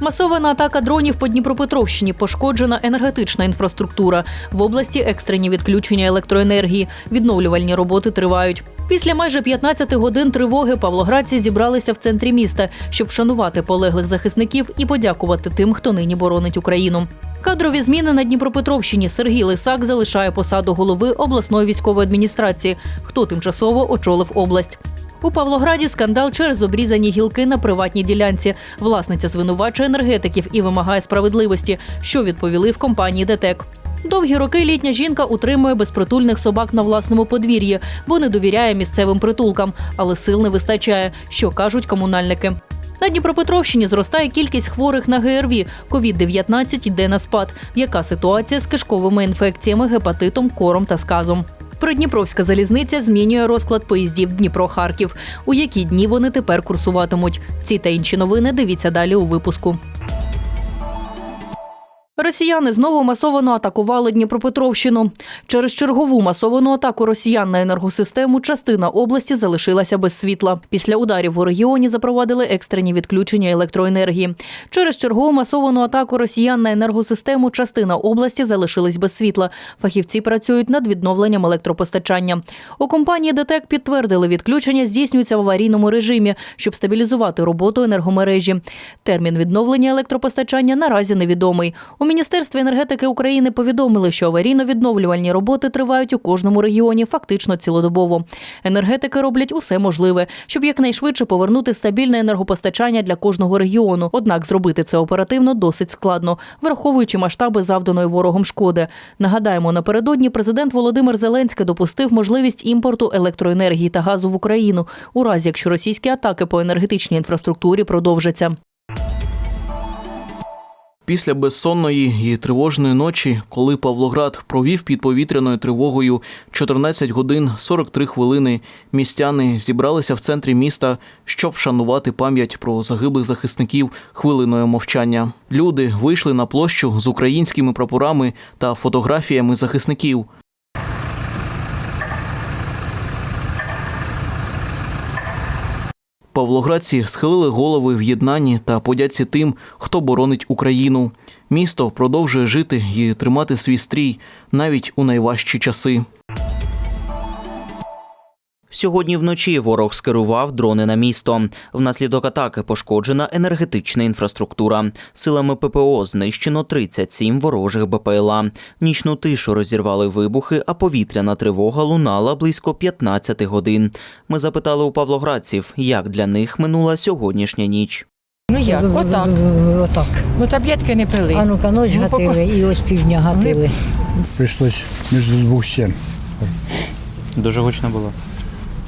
Масована атака дронів по Дніпропетровщині, пошкоджена енергетична інфраструктура. В області екстрені відключення електроенергії. Відновлювальні роботи тривають. Після майже 15 годин тривоги павлоградці зібралися в центрі міста, щоб вшанувати полеглих захисників і подякувати тим, хто нині боронить Україну. Кадрові зміни на Дніпропетровщині Сергій Лисак залишає посаду голови обласної військової адміністрації, хто тимчасово очолив область. У Павлограді скандал через обрізані гілки на приватній ділянці. Власниця звинувачує енергетиків і вимагає справедливості, що відповіли в компанії ДТЕК. Довгі роки літня жінка утримує безпритульних собак на власному подвір'ї, бо не довіряє місцевим притулкам, але сил не вистачає, що кажуть комунальники. На Дніпропетровщині зростає кількість хворих на ГРВІ. Ковід-19 йде на спад. Яка ситуація з кишковими інфекціями, гепатитом, кором та сказом? Придніпровська залізниця змінює розклад поїздів Дніпро-Харків. У які дні вони тепер курсуватимуть? Ці та інші новини дивіться далі у випуску. Росіяни знову масовано атакували Дніпропетровщину. Через чергову масовану атаку росіян на енергосистему частина області залишилася без світла. Після ударів у регіоні запровадили екстрені відключення електроенергії. Через чергову масовану атаку росіян на енергосистему частина області залишилась без світла. Фахівці працюють над відновленням електропостачання. У компанії ДТЕК підтвердили, відключення здійснюється в аварійному режимі, щоб стабілізувати роботу енергомережі. Термін відновлення електропостачання наразі невідомий. У Міністерстві енергетики України повідомили, що аварійно-відновлювальні роботи тривають у кожному регіоні фактично цілодобово. Енергетики роблять усе можливе, щоб якнайшвидше повернути стабільне енергопостачання для кожного регіону. Однак зробити це оперативно досить складно, враховуючи масштаби завданої ворогом шкоди. Нагадаємо, напередодні президент Володимир Зеленський допустив можливість імпорту електроенергії та газу в Україну, у разі якщо російські атаки по енергетичній інфраструктурі продовжаться. Після безсонної і тривожної ночі, коли Павлоград провів під повітряною тривогою 14 годин 43 хвилини, містяни зібралися в центрі міста, щоб вшанувати пам'ять про загиблих захисників хвилиною мовчання. Люди вийшли на площу з українськими прапорами та фотографіями захисників. Павлоградці схилили голови в єднанні та подяці тим, хто боронить Україну. Місто продовжує жити і тримати свій стрій навіть у найважчі часи. Сьогодні вночі ворог скерував дрони на місто. Внаслідок атаки пошкоджена енергетична інфраструктура. Силами ППО знищено 37 ворожих БПЛА. Нічну тишу розірвали вибухи, а повітряна тривога лунала близько 15 годин. Ми запитали у павлоградців, як для них минула сьогоднішня ніч. Ну як, отак. Отак. Ну таблетки не пили. А ну-ка, ночь Ну, поки- гатили і ось півдня гатили. Пришлось между двух стен, Дуже гучно було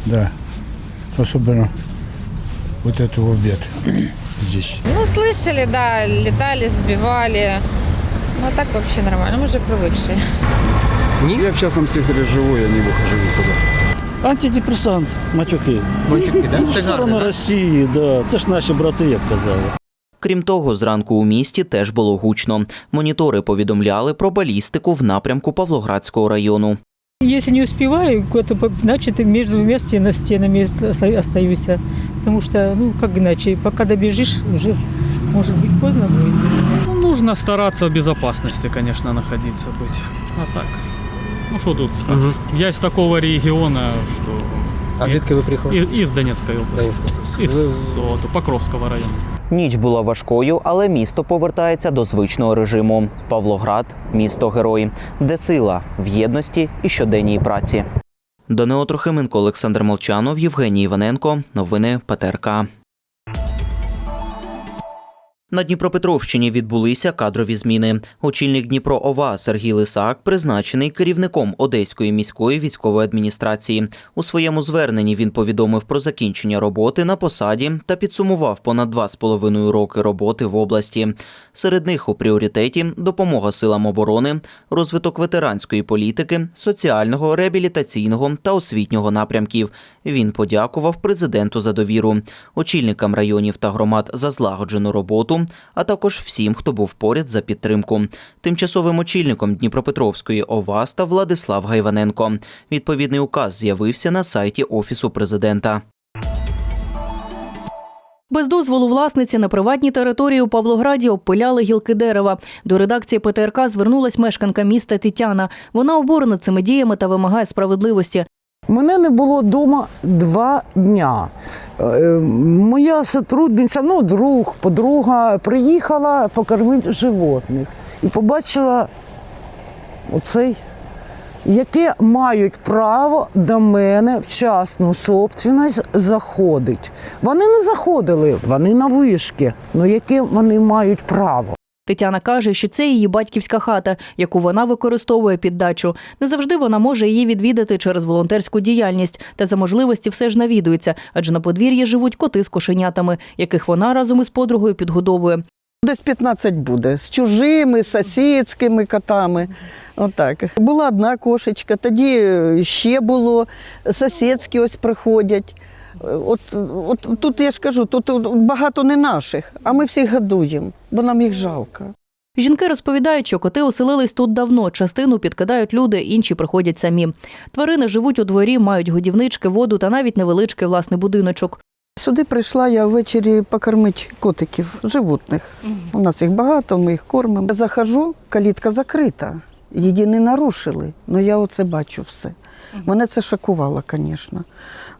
да. Особенно вот это в обед здесь. Ну, слышали, да, летали, сбивали. Ну, а так вообще нормально, мы уже привыкшие. Я в частном секторе живу, я не выхожу никуда. Антидепресант, матюки. Матюки, да? Ну, в сторону Росії, да. Це ж наші брати, як казали. Крім того, зранку у місті теж було гучно. Монітори повідомляли про балістику в напрямку Павлоградського району. Если не успеваю, значит, между двумя стен, стенами оста- остаюсь. Потому что, ну, как иначе, пока добежишь, уже, может быть, поздно будет. Ну, нужно стараться в безопасности, конечно, находиться быть. А так, ну что тут скажешь? Я из такого региона, что... А звідки ви приїхали? Из Донецкой области. Из от, Покровского района. Ніч була важкою, але місто повертається до звичного режиму. Павлоград місто герой, де сила в єдності і щоденній праці. Данило Трохименко, Олександр Молчанов, Євгеній Іваненко. Новини ПТРК. На Дніпропетровщині відбулися кадрові зміни. Очільник Дніпро ОВА Сергій Лисак призначений керівником Одеської міської військової адміністрації. У своєму зверненні він повідомив про закінчення роботи на посаді та підсумував понад два з половиною роки роботи в області. Серед них у пріоритеті допомога силам оборони, розвиток ветеранської політики, соціального, реабілітаційного та освітнього напрямків. Він подякував президенту за довіру, очільникам районів та громад за злагоджену роботу, а також всім, хто був поряд за підтримку. Тимчасовим очільником Дніпропетровської ОВА став Владислав Гайваненко. Відповідний указ з'явився на сайті Офісу президента. Без дозволу власниці на приватній території у Павлограді обпиляли гілки дерева. До редакції ПТРК звернулась мешканка міста Тетяна. Вона обурена цими діями та вимагає справедливості. Мене не було вдома два дня. Е, Моя сотрудниця, ну, друг, подруга, приїхала покормити животних і побачила оцей, яке мають право до мене в частну собственність заходить. Вони не заходили, вони на вишки. але яке вони мають право? Тетяна каже, що це її батьківська хата, яку вона використовує під дачу. Не завжди вона може її відвідати через волонтерську діяльність та за можливості все ж навідується, адже на подвір'ї живуть коти з кошенятами, яких вона разом із подругою підгодовує. Десь 15 буде з чужими, сусідськими котами. Отак. Була одна кошечка, тоді ще було, сусідські ось приходять. От, от тут я ж кажу, тут багато не наших, а ми всіх годуємо, бо нам їх жалко. Жінки розповідають, що коти оселились тут давно. Частину підкидають люди, інші приходять самі. Тварини живуть у дворі, мають годівнички, воду та навіть невеличкий власний будиночок. Сюди прийшла я ввечері покормити котиків, животних. У нас їх багато, ми їх кормимо. Я захожу, калітка закрита, її не нарушили. Ну я оце бачу все. Мене це шокувало, звісно.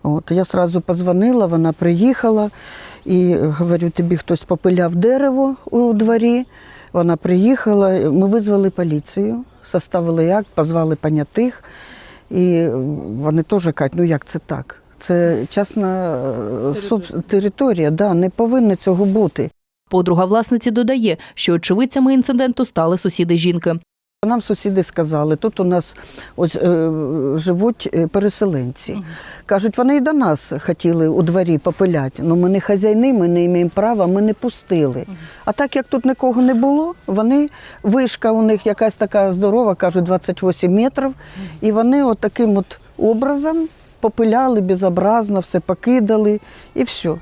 От, я одразу позвонила, вона приїхала і говорю, тобі хтось попиляв дерево у дворі. Вона приїхала, ми визвали поліцію, составили акт, позвали понятих. І вони теж кажуть, ну як це так? Це частна е, соб- територія, да, не повинно цього бути. Подруга власниці додає, що очевидцями інциденту стали сусіди жінки. Нам сусіди сказали, тут у нас ось е, живуть е, переселенці. Кажуть, вони і до нас хотіли у дворі попиляти. Ну ми не хазяйни, ми не маємо права, ми не пустили. А так як тут нікого не було, вони вишка у них якась така здорова, кажуть, 28 метрів. І вони от таким от образом попиляли безобразно, все покидали і все.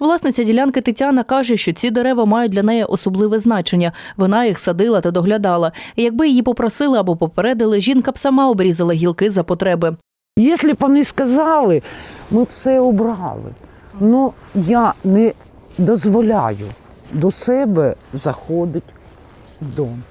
Власниця ділянки Тетяна каже, що ці дерева мають для неї особливе значення. Вона їх садила та доглядала. Якби її попросили або попередили, жінка б сама обрізала гілки за потреби. Якщо б вони сказали, ми б все обрали. Ну я не дозволяю до себе заходити в дом.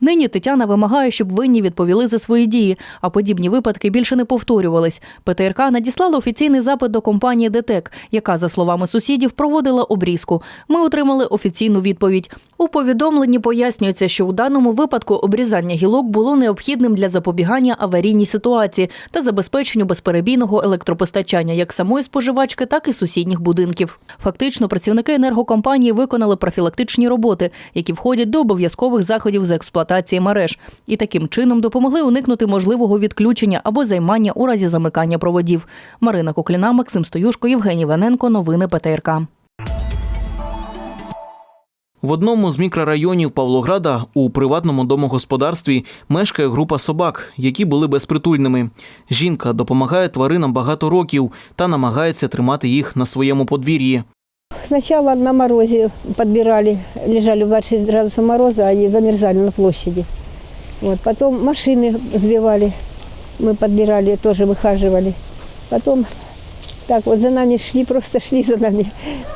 Нині Тетяна вимагає, щоб винні відповіли за свої дії, а подібні випадки більше не повторювались. ПТРК надіслала офіційний запит до компанії ДТЕК, яка, за словами сусідів, проводила обрізку. Ми отримали офіційну відповідь. У повідомленні пояснюється, що у даному випадку обрізання гілок було необхідним для запобігання аварійній ситуації та забезпеченню безперебійного електропостачання як самої споживачки, так і сусідніх будинків. Фактично, працівники енергокомпанії виконали профілактичні роботи, які входять до обов'язкових заходів з експлуатації мереж, і таким чином допомогли уникнути можливого відключення або займання у разі замикання проводів. Марина Кокліна, Максим Стоюшко, Євгеній Ваненко. Новини ПТРК. В одному з мікрорайонів Павлограда у приватному домогосподарстві мешкає група собак, які були безпритульними. Жінка допомагає тваринам багато років та намагається тримати їх на своєму подвір'ї. Сначала на морозе подбирали, лежали в 26 градусов мороза и замерзали на площади. Вот. Потом машины сбивали, мы подбирали, тоже выхаживали. Потом так вот за нами шли, просто шли за нами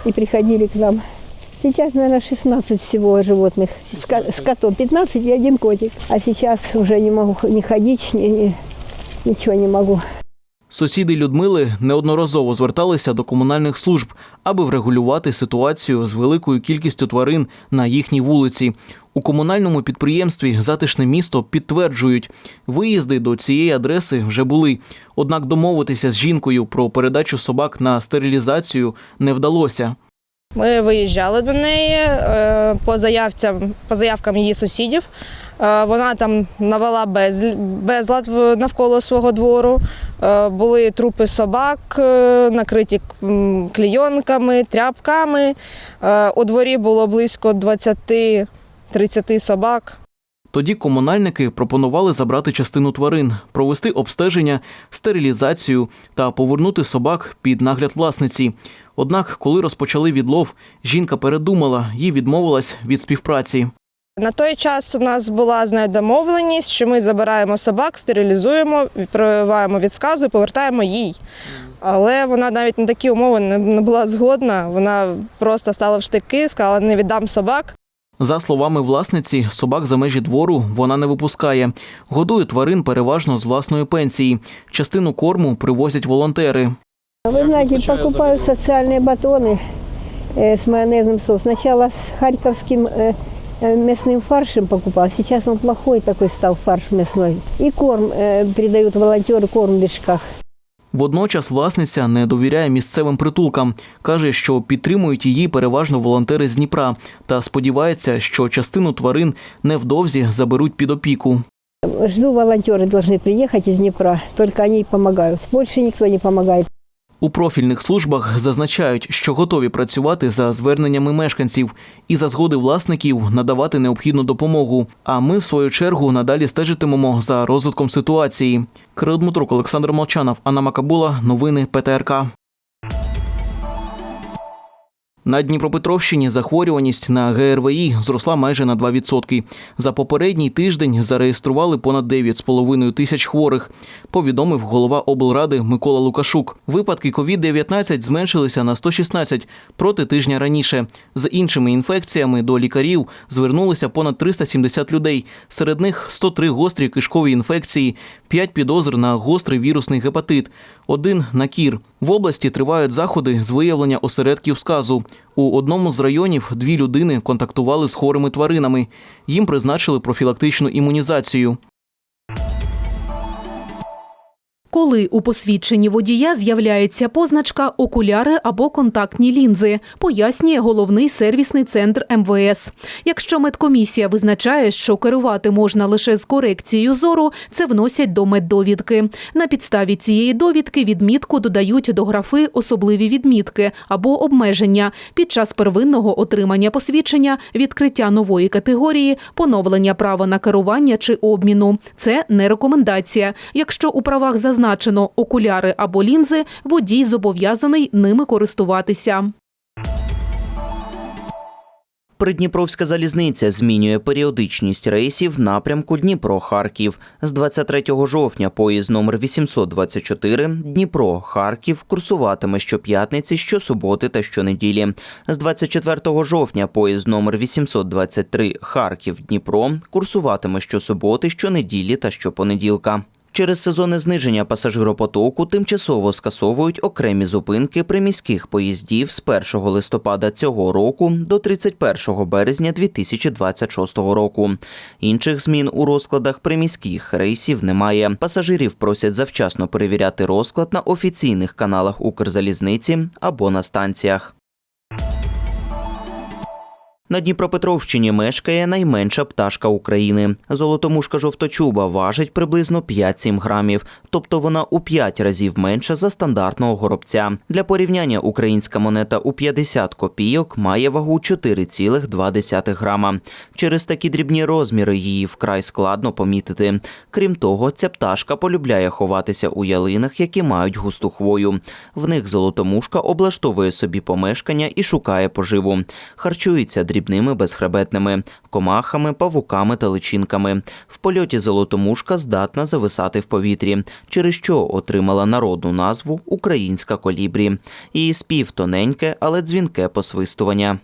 и приходили к нам. Сейчас, наверное, 16 всего животных. С ко- С котом 15 и один котик. А сейчас уже не могу ни ходить, ни, ни- ничего не могу. Сусіди Людмили неодноразово зверталися до комунальних служб, аби врегулювати ситуацію з великою кількістю тварин на їхній вулиці. У комунальному підприємстві Затишне місто підтверджують, виїзди до цієї адреси вже були. Однак домовитися з жінкою про передачу собак на стерилізацію не вдалося. Ми виїжджали до неї е, по заявцям, по заявкам її сусідів. Е, Вона там навела без, безлад навколо свого двору. Е, Були трупи собак, е, накриті клійонками, тряпками. У дворі було близько 20-30 собак. Тоді комунальники пропонували забрати частину тварин, провести обстеження, стерилізацію та повернути собак під нагляд власниці. Однак, коли розпочали відлов, жінка передумала і відмовилась від співпраці. На той час у нас була з нею домовленість, що ми забираємо собак, стерилізуємо, відправляємо від сказу і повертаємо їй. Але вона навіть на такі умови не не була згодна. Вона просто стала в штики, сказала, не віддам собак. За словами власниці, собак за межі двору вона не випускає. Годує тварин переважно з власної пенсії. Частину корму привозять волонтери. Вы знаете, покупаю социальные батоны э, с майонезным соусом. Сначала с харьковским э, э, мясным фаршем покупала, сейчас он плохой такой стал фарш мясной. И корм э, передают волонтеры, корм в мешках. Водночас власниця не довіряє місцевим притулкам. каже, що підтримують її переважно волонтери з Дніпра та сподівається, що частину тварин невдовзі заберуть під опіку. Жду, волонтеры должны приехать из Днепра, только они помогают. Больше никто не помогает. У профільних службах зазначають, що готові працювати за зверненнями мешканців і за згоди власників надавати необхідну допомогу. А ми, в свою чергу, надалі стежитимемо за розвитком ситуації. Кирил Дмитрук, Олександр Молчанов, Анна Макабула. Новини ПТРК. На Дніпропетровщині захворюваність на ГРВІ зросла майже на 2%. За попередній тиждень зареєстрували понад 9,5 тисяч хворих, повідомив голова облради Микола Лукашук. Випадки COVID-19 зменшилися на 116 проти тижня раніше. З іншими інфекціями до лікарів звернулися понад 370 людей. Серед них 103 гострі кишкові інфекції, 5 підозр на гострий вірусний гепатит, один на кір. В області тривають заходи з виявлення осередків сказу. У одному з районів дві людини контактували з хворими тваринами. Їм призначили профілактичну імунізацію. Коли у посвідченні водія з'являється позначка окуляри або контактні лінзи, пояснює головний сервісний центр МВС. Якщо медкомісія визначає, що керувати можна лише з корекцією зору, це вносять до меддовідки. На підставі цієї довідки відмітку додають до графи особливі відмітки або обмеження під час первинного отримання посвідчення, відкриття нової категорії, поновлення права на керування чи обміну. Це не рекомендація. Якщо у правах зазначено окуляри або лінзи, водій зобов'язаний ними користуватися. Придніпровська залізниця змінює періодичність рейсів напрямку Дніпро-Харків. З 23 жовтня поїзд номер 824 Дніпро-Харків курсуватиме щоп'ятниці, щосуботи та щонеділі. З 24 жовтня поїзд номер 823 Харків-Дніпро курсуватиме щосуботи, щонеділі та щопонеділка. Через сезонне зниження пасажиропотоку тимчасово скасовують окремі зупинки приміських поїздів з 1 листопада цього року до 31 березня 2026 року. Інших змін у розкладах приміських рейсів немає. Пасажирів просять завчасно перевіряти розклад на офіційних каналах Укрзалізниці або на станціях. На Дніпропетровщині мешкає найменша пташка України. Золотомушка жовточуба важить приблизно 5-7 грамів, тобто вона у 5 разів менша за стандартного горобця. Для порівняння українська монета у 50 копійок має вагу 4,2 грама. Через такі дрібні розміри її вкрай складно помітити. Крім того, ця пташка полюбляє ховатися у ялинах, які мають густу хвою. В них золотомушка облаштовує собі помешкання і шукає поживу. Харчується дрібними безхребетними комахами, павуками та личинками. В польоті золотомушка здатна зависати в повітрі, через що отримала народну назву українська колібрі. Її спів тоненьке, але дзвінке посвистування.